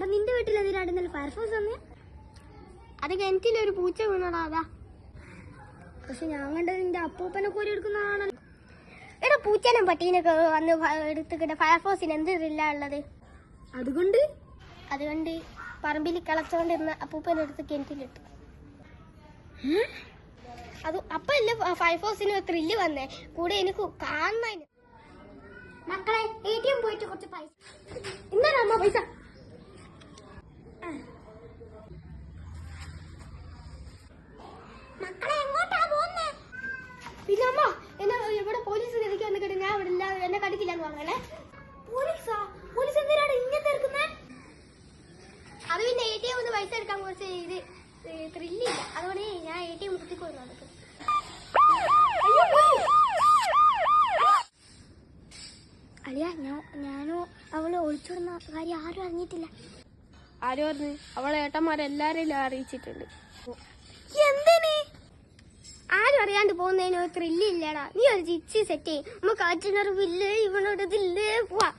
എടാ നിന്റെ വീട്ടിൽ എന്തിനാണ് ഇന്നലെ ഫയർഫോഴ്സ് വന്നേ അത് ഒരു പൂച്ച വീണടാ അതാ. പക്ഷെ ഞാൻ കണ്ടത് നിന്റെ അപ്പൂപ്പനെ കോരി എടുക്കുന്നതാണല്ലോ എടാ പൂച്ചനും പട്ടീനൊക്കെ വന്ന് എടുത്തിട്ട് ഫയർഫോഴ്സിന് എന്ത് ഇല്ല ഉള്ളത്? അതുകൊണ്ട്? അതുകൊണ്ട് പറമ്പിൽ കളച്ചോണ്ടിരുന്ന അപ്പൂപ്പനെ എടുത്ത് കിണറ്റിലിട്ടു. അത് അപ്പല്ലേ ഫയർഫോഴ്സിന് ത്രില്ല് വന്നേ. കൂടെ എനിക്ക് കാണുന്നതിന് മക്കളെ എ ടി എം പോയിട്ട് കുറച്ച് പൈസ എന്താണ് അമ്മ പൈസ? മക്കളെ എങ്ങോട്ടാ പോകുന്നേ പിന്നെ അമ്മ എന്നെ ഇവിടെ പോലീസ് തിരക്കി വന്നിട്ട് ഞാൻ ഇവിടെ ഇല്ല എന്നെ കടിക്കില്ല എന്ന് പറഞ്ഞേ. പോലീസാ? പോലീസ് എന്തിനാണ് ഇങ്ങനെ അത് പിന്നെ എ ടി എം ഒന്ന് പൈസ എടുക്കാൻ കുറച്ച് ഇത് ത്രില്ലില്ല അതുകൊണ്ട് ഞാൻ എ ടി എം കുത്തിക്കൊണ്ടു നടക്കും അളിയ ഞാൻ ഞാനോ അവൾ ഒളിച്ചോടുന്ന കാര്യം ആരും അറിഞ്ഞിട്ടില്ല. ആര് പറഞ്ഞു? അവളെ ഏട്ടന്മാരെല്ലാരെയും അറിയിച്ചിട്ടുണ്ട്. എന്തിന്? അറിയാണ്ട് പോകുന്നതിന് ഒരു ത്രില്ലില്ലടാ നീ ഒരു ചിച്ചി സെറ്റ് ചെയ്യും. നമുക്ക് അച്ഛനൊരു വില്ലേ ഇവനോട് ഇതില്ലേ പോവാ.